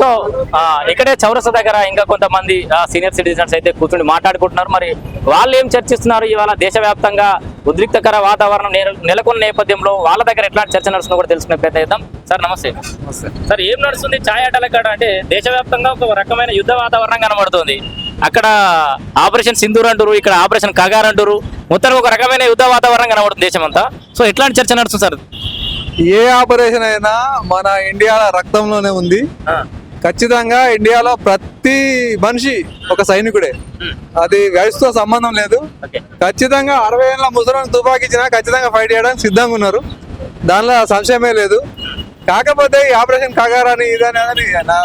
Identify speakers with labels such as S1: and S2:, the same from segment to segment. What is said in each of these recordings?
S1: So ఇక్కడే చౌరస్తా దగ్గర ఇంకా కొంతమంది సీనియర్ సిటిజన్స్ అయితే కూర్చుని మాట్లాడుకుంటున్నారు. మరి వాళ్ళు ఏం చర్చిస్తున్నారు? ఇవాళ దేశవ్యాప్తంగా ఉద్రిక్తకర వాతావరణం నెల- నెలకొన్న నేపథ్యంలో వాళ్ళ దగ్గర ఎట్లాంటి చర్చ నడుస్తుందో కూడా తెలుసుకునే ప్రయత్నం చేద్దాం. సార్ నమస్తే. సార్ ఏం నడుస్తుంది? ఛాయ్ అడ్డల కాడ అంటే దేశవ్యాప్తంగా ఒక రకమైన యుద్ధ వాతావరణం కనబడుతుంది. అక్కడ ఆపరేషన్ సింధూర్ అంటారు ఇక్కడ ఆపరేషన్ కగార్ అంటారు మొత్తం ఒక రకమైన యుద్ధ వాతావరణం కనబడుతుంది దేశమంతా. సో ఎట్లాంటి చర్చ నడుస్తుంది సార్?
S2: ఏ ఆపరేషన్ అయినా మన ఇండియా రక్తంలోనే ఉంది. ఖచ్చితంగా ఇండియాలో ప్రతి మనిషి ఒక సైనికుడే. అది వయసుతో సంబంధం లేదు. ఖచ్చితంగా అరవై ఏళ్ళ ముసలాన్ని తుపాకీ ఇచ్చినా ఖచ్చితంగా ఫైట్ చేయడానికి సిద్ధంగా ఉన్నారు. దానిలో సంశయమే లేదు. కాకపోతే ఈ ఆపరేషన్ కగారని ఇదని నా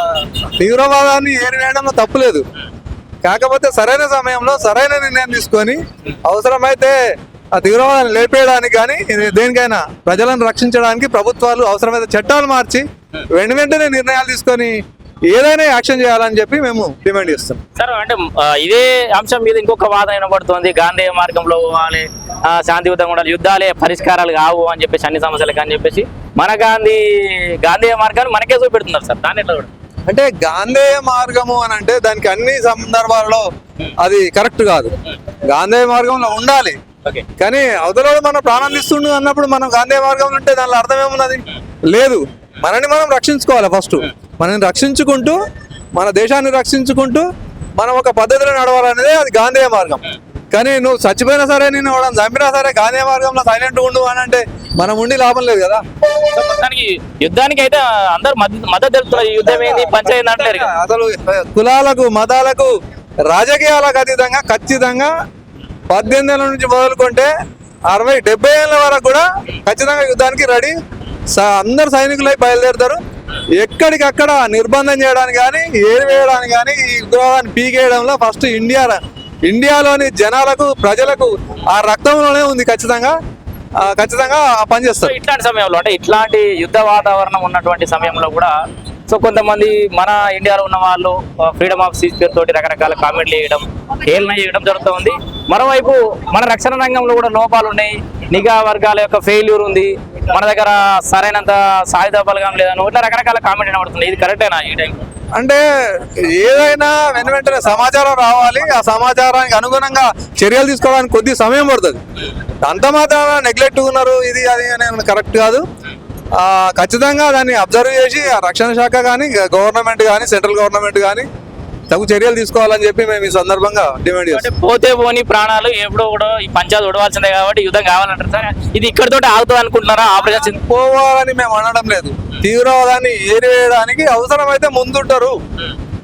S2: తీవ్రవాదాన్ని ఏరివేయడంలో తప్పు లేదు. కాకపోతే సరైన సమయంలో సరైన నిర్ణయం తీసుకొని అవసరమైతే ఆ తీవ్రవాదాన్ని లేపేయడానికి కానీ దేనికైనా ప్రజలను రక్షించడానికి ప్రభుత్వాలు అవసరమైతే చట్టాలు మార్చి వెంట వెంటనే నిర్ణయాలు తీసుకొని ఏదైనా యాక్షన్ చేయాలని చెప్పి మేము డిమాండ్ చేస్తాం
S1: సార్ అంటే ఇదే అంశం మీద ఇంకొక వాదన వినబడుతోంది. గాంధీ మార్గంలో పోవాలి శాంతియుతంగా ఉండాలి యుద్ధాలే పరిష్కారాలు కావు అని చెప్పేసి అన్ని సమస్యలకు అని చెప్పేసి మన గాంధీ గాంధీ మార్గాన్ని మనకే చూపెడుతున్నారు సార్. దాని ఎట్లా
S2: అంటే గాంధేయ మార్గము అని అంటే దానికి అన్ని సందర్భాల్లో అది కరెక్ట్ కాదు. గాంధేయ మార్గంలో ఉండాలి.
S1: ఓకే.
S2: కానీ అవతల మన ప్రాణం అన్నప్పుడు మనం గాంధీ మార్గంలో ఉంటే దానిలో అర్థం ఏమున్నది? లేదు. మనని మనం రక్షించుకోవాలి ఫస్ట్ మనని రక్షించుకుంటూ మన దేశాన్ని రక్షించుకుంటూ మనం ఒక పద్ధతిలో నడవాలనేది అది గాంధేయ మార్గం. కానీ నువ్వు చచ్చిపోయినా సరే నేను వాడని చంపినా సరే గాంధీ మార్గంలో సైలెంట్ ఉండు అని అంటే మనం ఉండి లాభం లేదు కదా.
S1: మొత్తానికి యుద్ధానికి అయితే అందరు మద్దతు తెలుపుతున్నారు యుద్ధం ఏంది? పంచాయతీ అంటలేరు
S2: అసలు కులాలకు మతాలకు రాజకీయాలకు అతీతంగా ఖచ్చితంగా పద్దెనిమిది ఏళ్ళ నుంచి మొదలుకుంటే అరవై డెబ్బై ఏళ్ళ వరకు కూడా ఖచ్చితంగా యుద్ధానికి రెడీ అందరు సైనికులై బయలుదేరుతారు. ఎక్కడికక్కడ నిర్బంధం చేయడానికి కానీ ఏరివేయడానికి కానీ ఈ ఉగ్రవాదాన్ని పీకేయడంలో ఫస్ట్ ఇండియా ఇండియాలోని జనాలకు ప్రజలకు ఆ రక్తంలోనే ఉంది ఖచ్చితంగా. ఖచ్చితంగా పనిచేస్తారు
S1: ఇట్లాంటి సమయంలో అంటే ఇట్లాంటి యుద్ధ వాతావరణం ఉన్నటువంటి సమయంలో కూడా సో కొంతమంది మన ఇండియాలో ఉన్న వాళ్ళు ఫ్రీడమ్ ఆఫ్ స్పీచ్ తోటి రకరకాల కామెంట్లు చేయడం హేళన చేయడం జరుగుతుంది మరోవైపు మన రక్షణ రంగంలో కూడా లోపాలు ఉన్నాయి. నిఘా వర్గాల యొక్క ఫెయిల్యూర్ ఉంది. మన దగ్గర సరైనంత సాయుధ బలగం లేదని ఇట్లా రకరకాల కామెంట్ వినబడుతుంది ఇది కరెక్టేనా ఈ టైం
S2: అంటే ఏదైనా వెను వెంటనే సమాచారం రావాలి. ఆ సమాచారానికి అనుగుణంగా చర్యలు తీసుకోవడానికి కొద్ది సమయం పడుతుంది. అంత మాత్రం నెగ్లెక్ట్ ఉన్నారు. ఇది అది నేను కరెక్ట్ కాదు. ఖచ్చితంగా దాన్ని అబ్జర్వ్ చేసి ఆ రక్షణ శాఖ కానీ గవర్నమెంట్ కానీ సెంట్రల్ గవర్నమెంట్ కానీ తగు చర్యలు తీసుకోవాలని చెప్పి మేము ఈ సందర్భంగా డిమాండ్
S1: అంటే
S2: చేస్తాం
S1: పోతే పోని ప్రాణాలు ఎప్పుడో కూడా ఈ పంచాయతీ ఉడవాల్సిందే కాబట్టి యుద్ధం కావాలంటారు. సార్ ఇది ఇక్కడితో ఆగుతుంది అనుకుంటున్నారా? ఆపరేషన్
S2: పోవాలని మేము అనడం లేదు. తీవ్రవాదాన్ని ఏరివేయడానికి అవసరమైతే ముందుంటారు.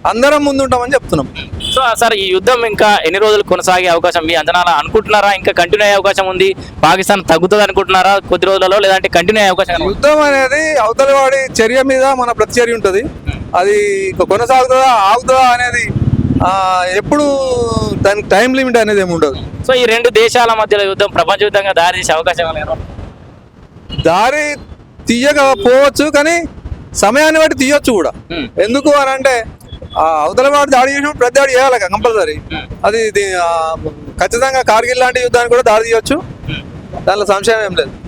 S2: అందరం ముందుంటామని చెప్తున్నాం.
S1: సో సార్ ఈ యుద్ధం ఇంకా ఎన్ని రోజులు కొనసాగే అవకాశం? మీ అంచనాలు అనుకుంటున్నారా? ఇంకా కంటిన్యూ అయ్యే అవకాశం ఉంది? పాకిస్తాన్ తగ్గుతుంది అనుకుంటున్నారా? కొద్ది రోజులలో లేదంటే కంటిన్యూ అయ్యే అవకాశం?
S2: యుద్ధం అనేది అవతలి వాడి చర్య మీద మన ప్రతిచర్య ఉంటుంది. అది కొనసాగుతుందా ఆగుతుందా అనేది ఎప్పుడు దానికి టైం లిమిట్ అనేది ఏమి ఉండదు.
S1: సో ఈ రెండు దేశాల మధ్యలో యుద్ధం ప్రపంచవ్యాప్తంగా దారి తీసే అవకాశం ఉందా?
S2: దారి తీయకపోవచ్చు కానీ సమయాన్ని బట్టి తీయొచ్చు కూడా. ఎందుకు అని అంటే అవతల వాడు దాడి చేసినప్పుడు ప్రతి దాడి చేయాలి కంపల్సరీ. అది ఖచ్చితంగా కార్గిల్ లాంటి యుద్ధానికి కూడా దారి తీయొచ్చు. దానిలో సంశయం ఏం లేదు.